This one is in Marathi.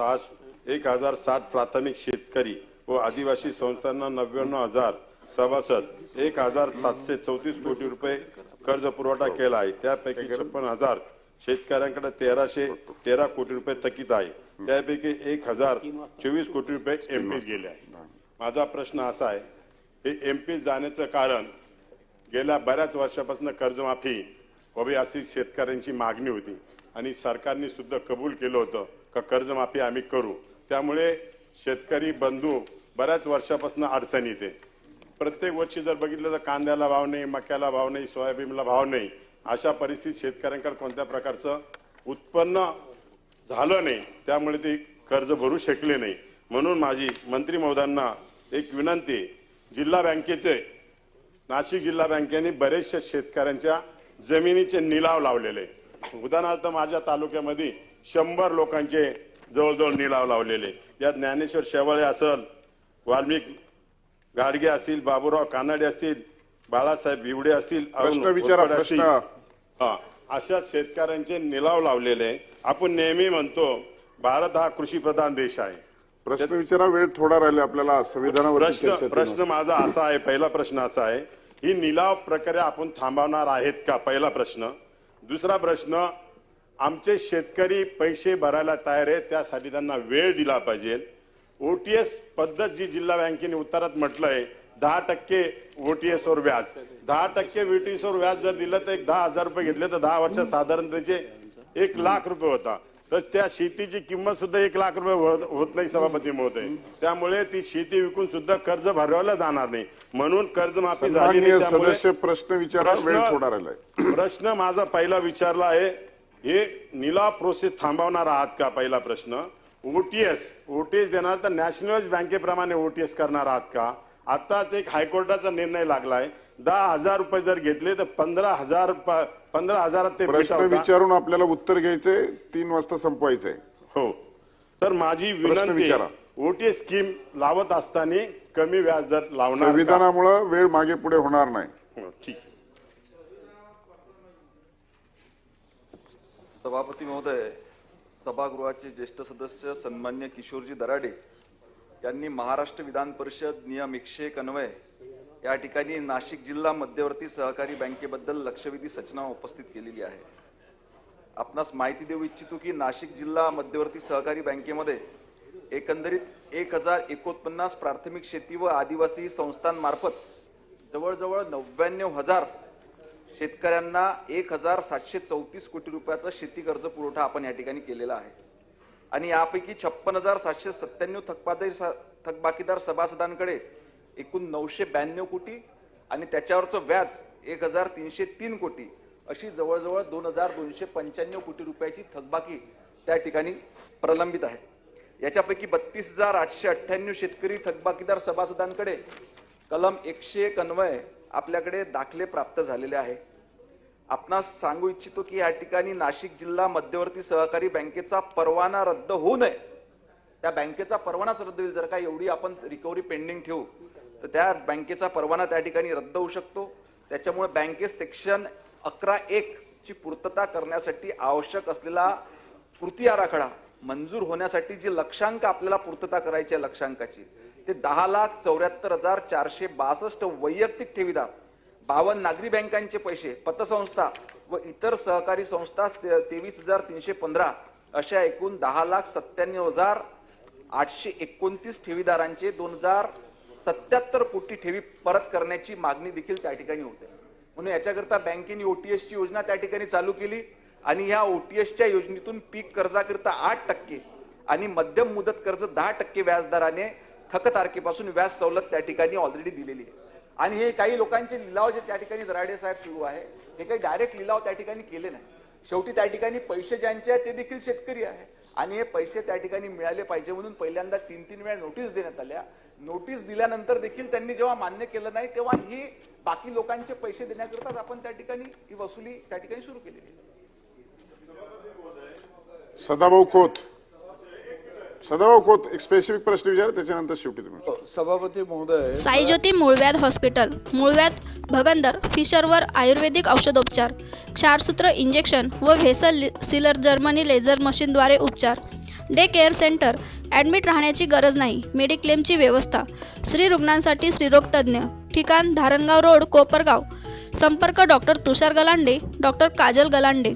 सहा एक हजार साठ प्राथमिक शेतकरी व आदिवासी संस्थांना नव्याण्णव हजार सभासद एक हजार सातशे चौतीस कोटी रुपये कर्ज पुरवठा केला आहे. त्यापैकी छप्पन हजार शेतकऱ्यांकडे तेराशे तेरा कोटी रुपये थकीत आहे. त्यापैकी एक हजार चोवीस कोटी रुपये एमपी गेले आहे. माझा प्रश्न असा आहे हे एमपी जाण्याचं कारण गेल्या बऱ्याच वर्षापासून कर्जमाफी हवी अशी शेतकऱ्यांची मागणी होती आणि सरकारने सुद्धा कबूल केलं होतं. का कर्जमाफी आम्ही करू. त्यामुळे शेतकरी बंधू बऱ्याच वर्षापासून अडचणीत आहे. प्रत्येक वर्षी जर बघितलं तर कांद्याला भाव नाही मक्याला भाव नाही सोयाबीनला भाव नाही. अशा परिस्थितीत शेतकऱ्यांकडे कोणत्या प्रकारचं उत्पन्न झालं नाही त्यामुळे ते कर्ज भरू शकले नाही. म्हणून माझी मंत्री महोदयांना एक विनंती आहे. जिल्हा बँकेचे नाशिक जिल्हा बँकेने बरेचशा शेतकऱ्यांच्या जमिनीचे निलाव लावलेले उदाहरणार्थ माझ्या तालुक्यामध्ये शंभर लोकांचे जवळजवळ निलाव लावलेले. यात ज्ञानेश्वर शेवाळे असल वाल्मिक गाडगे असतील बाबूराव कानाडे असतील बाळासाहेब बिवडे असतील. हा अशा शेतकऱ्यांचे निलाव लावलेले. आपण नेहमी म्हणतो भारत हा कृषी प्रधान देश आहे. प्रश्न विचारा वेळ थोडा राहिला आपल्याला संविधानावरती प्रश्न प्रश्न. माझा असा आहे पहिला प्रश्न असा आहे. ही निलाव प्रक्रिया आपण थांबवणार आहेत का? पहिला प्रश्न. दुसरा प्रश्न आमचे शेतकरी पैसे भरायला तयार आहेत त्यासाठी त्यांना वेळ दिला पाहिजे. ओटीएस पद्धत जी जिल्हा बँकेने उत्तरात म्हटलंय दहा टक्के ओटीएस वर व्याज. दहा टक्के ओटीएस वर व्याज जर दिलं तर एक दहा हजार रुपये घेतले तर दहा वर्षात साधारण त्याचे एक लाख रुपये होता. तर त्या शेतीची किंमत सुद्धा एक लाख रुपये होत- नाही सभापती महोदय. त्यामुळे ती शेती विकून सुद्धा कर्ज भरवायला जाणार नाही. म्हणून कर्जमाफी झाली सदस्य प्रश्न विचारा वेळ थोडा राहिलाय. प्रश्न माझा पहिला विचारला आहे. हे निलाव प्रोसेस थांबवणार आहात का? पहिला प्रश्न. ओटीएस ओटीएस देणार तर नॅशनलाइज बँकेप्रमाणे ओटीएस करणार आहात का? आताच एक हायकोर्टाचा निर्णय लागलाय. दहा हजार रुपये जर घेतले तर पंधरा हजार पंधरा हजारात ते प्रश्न? विचारून आपल्याला उत्तर घ्यायचंय तीन वाजता संपवायचंय. हो. तर माझी विनंती विचारा. ओटीएस स्कीम लावत असताना कमी व्याजदर लावणार? संविधानामुळे वेळ मागे पुढे होणार नाही. हो, ठीक. सभापती महोदय सभागृहाचे ज्येष्ठ सदस्य सन्मान्य किशोरजी दराडे यांनी महाराष्ट्र विधान परिषद नियम एकशे एक अन्वय या ठिकाणी नाशिक जिल्हा मध्यवर्ती सहकारी बँकेबद्दल लक्षवेधी सूचना उपस्थित केलेली आहे. आपणास माहिती देऊ इच्छितो की नाशिक जिल्हा मध्यवर्ती सहकारी बँकेमध्ये एकंदरीत एक हजार एकोणपन्नास प्राथमिक शेती व आदिवासी संस्थांमार्फत जवळजवळ नव्याण्णव हजार शेतकऱ्यांना एक हजार सातशे चौतीस कोटी रुपयाचा शेती कर्ज पुरवठा आपण या ठिकाणी केलेला आहे. आणि यापैकी छप्पन हजार सातशे सत्त्याण्णव थकबाकी थकबाकीदार सभासदांकडे एकूण नऊशे ब्याण्णव कोटी आणि त्याच्यावरचं व्याज एक हजार तीनशे तीन कोटी अशी जवळजवळ दोन हजार दोनशे पंच्याण्णव कोटी रुपयाची थकबाकी त्या ठिकाणी प्रलंबित आहे. याच्यापैकी बत्तीस हजार आठशे अठ्ठ्याण्णव शेतकरी थकबाकीदार सभासदांकडे कलम एकशे एक अन्वय आपल्याकडे दाखले प्राप्त झालेले आहे. आपणास सांगू इच्छितो की या ठिकाणी नाशिक जिल्हा मध्यवर्ती सहकारी बँकेचा परवाना रद्द होऊ नये. त्या बँकेचा परवानाच रद्द होईल. जर का एवढी आपण रिकव्हरी पेंडिंग ठेवू तर त्या बँकेचा परवाना त्या ठिकाणी रद्द होऊ शकतो. त्याच्यामुळे बँकेत सेक्शन अकरा एक ची पूर्तता करण्यासाठी आवश्यक असलेला कृती आराखडा मंजूर होण्यासाठी जी लक्षांक आपल्याला पूर्तता करायची आहे लक्षांकाची ते दहा लाख चौऱ्याहत्तर हजार चारशे बासष्ट वैयक्तिक ठेवीदार बावन्न नागरी बँकांचे पैसे पतसंस्था व इतर सहकारी संस्था तेवीस हजार तीनशे पंधरा अशा एकूण दहा लाख सत्त्याण्णव हजार आठशे एकोणतीस ठेवीदारांचे दोन हजार सत्याहत्तर कोटी ठेवी परत करण्याची मागणी देखील त्या ठिकाणी होते. म्हणून याच्याकरता बँकेने ओटीएसची योजना त्या ठिकाणी चालू केली. आणि या ओटीएसच्या योजनेतून पीक कर्जाकरिता आठ टक्के आणि मध्यम मुदत कर्ज दहा टक्के व्याजदराने थक तारखेपासून व्याज सवलत त्या ठिकाणी ऑलरेडी दिलेली आहे. आणि हे काही लोकांचे लिलाव जे त्या ठिकाणी दराडे साहेब सुरू आहे हे काही डायरेक्ट लिलाव त्या ठिकाणी केले नाही. शेवटी त्या ठिकाणी पैसे ज्यांचे आहेत ते देखील शेतकरी आहे. आणि हे पैसे त्या ठिकाणी मिळाले पाहिजे म्हणून पहिल्यांदा तीन तीन वेळा नोटीस देण्यात आल्या. नोटीस दिल्यानंतर देखील त्यांनी जेव्हा मान्य केलं नाही तेव्हा ही बाकी लोकांचे पैसे देण्याकरताच आपण त्या ठिकाणी ही वसुली त्या ठिकाणी सुरू केलेली आहे. सदाभाऊ खोत सदाभाऊ खोत एक स्पेसिफिक प्रश्न विचारा त्याच्यानंतर शेवटी तुम्ही सभापती महोदय साईज्योती मूळव्याध हॉस्पिटल मूळव्याध भगंदर फिशरवर आयुर्वेदिक औषधोपचार. क्षारसूत्र इंजेक्शन व व्हेसल सिलर जर्मनी लेझर मशीनद्वारे उपचार. डे केअर सेंटर ॲडमिट राहण्याची गरज नाही. मेडिक्लेमची व्यवस्था. स्त्री रुग्णांसाठी स्त्रीरोग तज्ज्ञ. ठिकाण धारणगाव रोड कोपरगाव. संपर्क डॉक्टर तुषार गलांडे डॉक्टर काजल गलांडे.